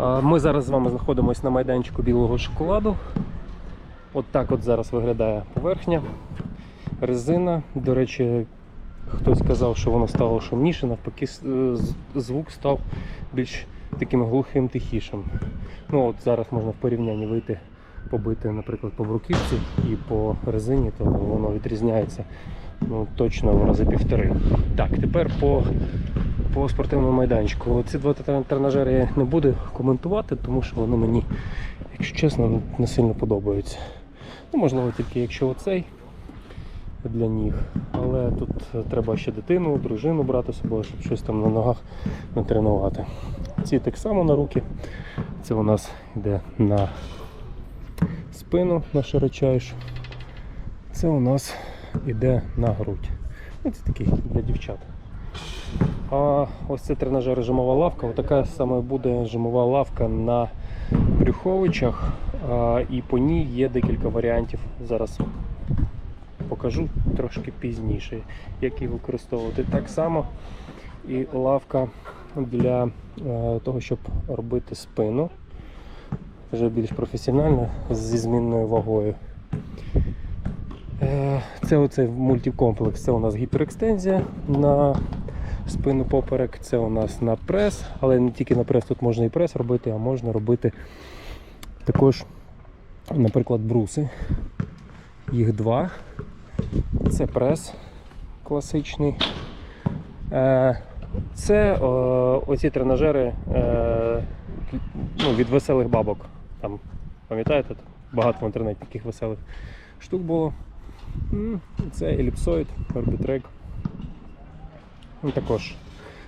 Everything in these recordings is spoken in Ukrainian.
Ми зараз з вами знаходимося на майданчику білого шоколаду. От так от зараз виглядає поверхня. Резина. До речі, хтось казав, що воно стало шумніше, навпаки, е, звук став більш таким глухим, тихішим. Ну от зараз можна в порівнянні вийти, побити, наприклад, по бруківці і по резині, то воно відрізняється ну, точно в рази півтори. Так, тепер по, по спортивному майданчику. Ці два тренажери я не буду коментувати, тому що вони мені, якщо чесно, не сильно подобаються. Ну, можливо, тільки якщо оцей для ніг. Але тут треба ще дитину, дружину брати з собою, щоб щось там на ногах натренувати. Ці так само на руки. Це у нас йде на спину на широчайшу. Це у нас йде на грудь. Ну, це такий для дівчат. А ось це тренажер жимова лавка. Отака саме буде жимова лавка на Брюховичах. І по ній є декілька варіантів. Зараз покажу трошки пізніше, як її використовувати. Так само і лавка для е, того, щоб робити спину. Вже більш професіональна зі змінною вагою. Е, Це оцей мультикомплекс. Це у нас гіперекстензія на спину поперек. Це у нас на прес, але не тільки на прес, тут можна і прес робити, а можна робити також, наприклад, бруси. Їх два. Це прес класичний. Е, Це оці тренажери е, ну, від веселих бабок. Там, пам'ятаєте, багато в інтернеті таких веселих штук було. Це еліпсоїд, орбітрек. Він також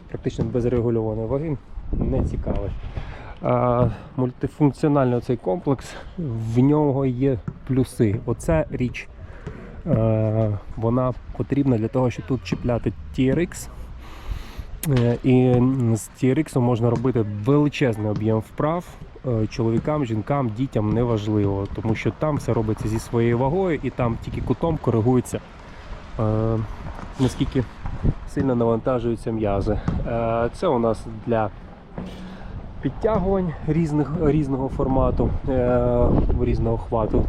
практично без регульованої ваги, не цікавий. А, мультифункціональний цей комплекс, в нього є плюси. Оця річ е, вона потрібна для того, щоб тут чіпляти TRX. Е, І з TRX можна робити величезний об'єм вправ е, чоловікам, жінкам, дітям неважливо, тому що там все робиться зі своєю вагою і там тільки кутом коригується е, наскільки сильно навантажуються м'язи. Е, Це у нас для підтягувань різних, різного формату, е, різного хвату.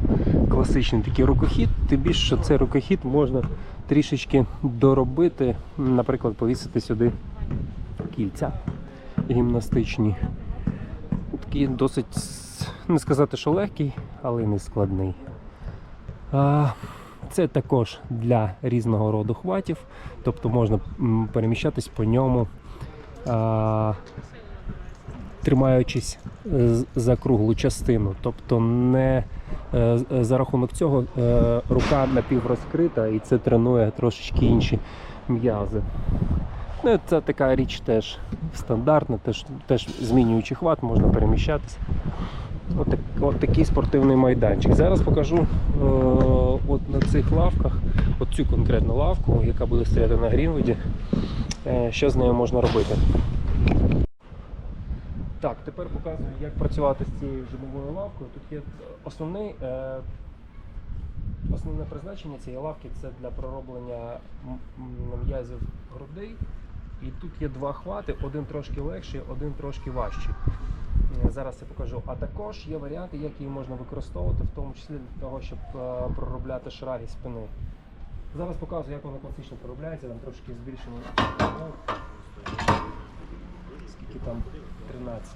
Класичний такий рукохід, тим більше, що цей рукохід можна трішечки доробити, наприклад, повісити сюди кільця гімнастичні. Такий досить, не сказати, що легкий, але й не складний. А, Це також для різного роду хватів, тобто можна переміщатись по ньому, тримаючись е, за круглу частину. Тобто не е, за рахунок цього е, рука напіврозкрита і це тренує трошечки інші м'язи. Ну, це така річ теж стандартна, теж, теж змінюючи хват, можна переміщатися. От такий спортивний майданчик. Зараз покажу е, от на цих лавках, от цю конкретну лавку, яка буде стояти на Грінвуді, е, що з нею можна робити. Так, тепер показую, як працювати з цією жимовою лавкою. Тут є основний, е, основне призначення цієї лавки це для пророблення м'язів грудей. І тут є два хвати, один трошки легший, один трошки важчий. Е, Зараз я покажу. А також є варіанти, як її можна використовувати, в тому числі для того, щоб е, проробляти шраги спини. Зараз показую, як вона класично проробляється, там трошки збільшено. Скільки там 13.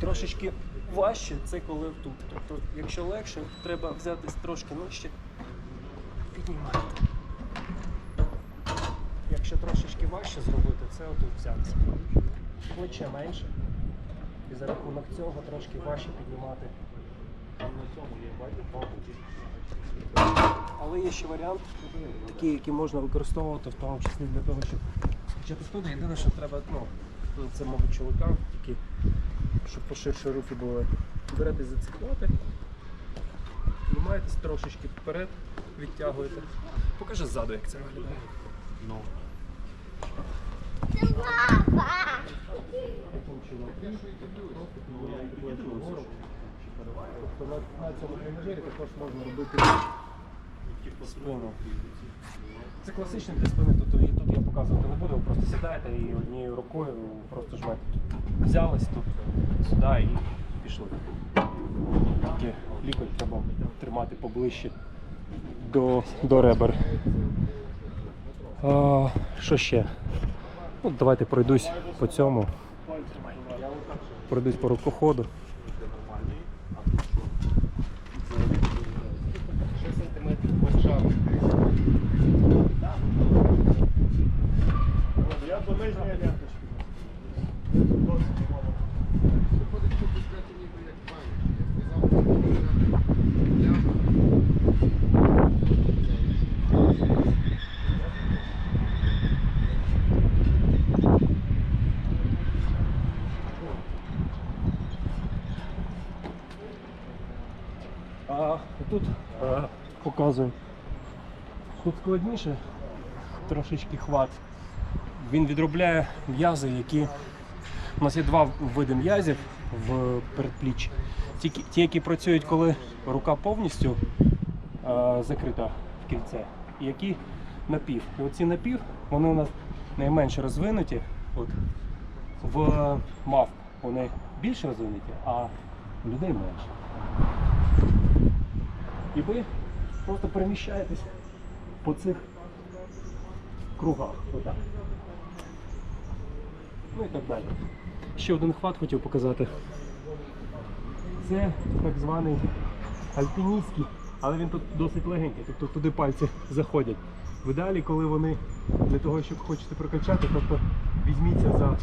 Трошечки важче це коли тут. Тобто, якщо легше, треба взятись трошки нижче, піднімати. Якщо трошечки важче зробити, це отут взятися. Плече менше. І за рахунок цього трошки важче піднімати. Але є ще варіант, такий, який можна використовувати в тому числі для того, щоб почати спину. Єдине, що треба, ну, Тобто це, мабуть, чоловікам, тільки щоб поширше руки були. Берете за ці плати, виймаєтесь трошечки вперед, відтягуєте. Покажи ззаду, як це виглядає. Ну. Тобто на цьому тренажері також можна робити спину. Це класичний для спини, тут я показував сідаєте і однією рукою просто жмете. Тут взялись тут, сюди і пішли. Тільки лікоть треба тримати поближче до, до ребер. А, що ще? Ну, давайте пройдусь по цьому. Пройдусь по рукоходу. Я до нижньої ленточки. А тут а, показую. Тут складніше, трошечки хват. Він відробляє м'язи, які. У нас є два види м'язів в передпліччі. Ті, ті, які працюють, коли рука повністю а, закрита в кільце, і які напів. І оці напів, вони у нас найменше розвинуті. От, в мав вони більше розвинуті, а у людей менше. І ви просто переміщаєтесь по цих кругах. Отак. Ну і так далі. Ще один хват хотів показати. Це так званий альпіністський, але він тут досить легенький, тобто туди пальці заходять. В ідеалі, коли вони для того, щоб хочете прокачати, тобто візьміться за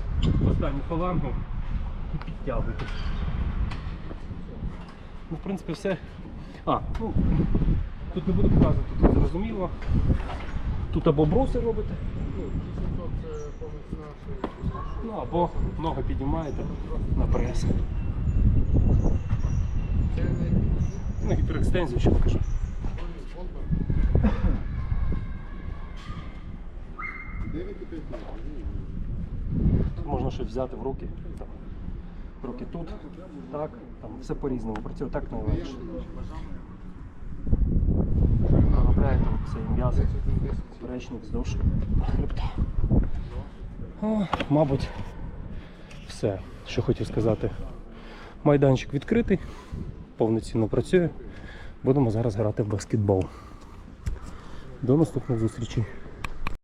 останню фалангу і підтягуйте. Ну, в принципі, все. А, ну, тут не буду показувати, тут зрозуміло. Тут або броси робите, ну або ноги піднімаєте на прес. Ну, гіперекстензію ще покажу. Тут можна щось взяти в руки. Там, руки тут, так, там все по-різному. Працює так найлегше. Виробляєте цей м'яз, поперечник вздовж хребта. О, мабуть, все, що хотів сказати. Майданчик відкритий, повноцінно працює. Будемо зараз грати в баскетбол. До наступних зустрічей.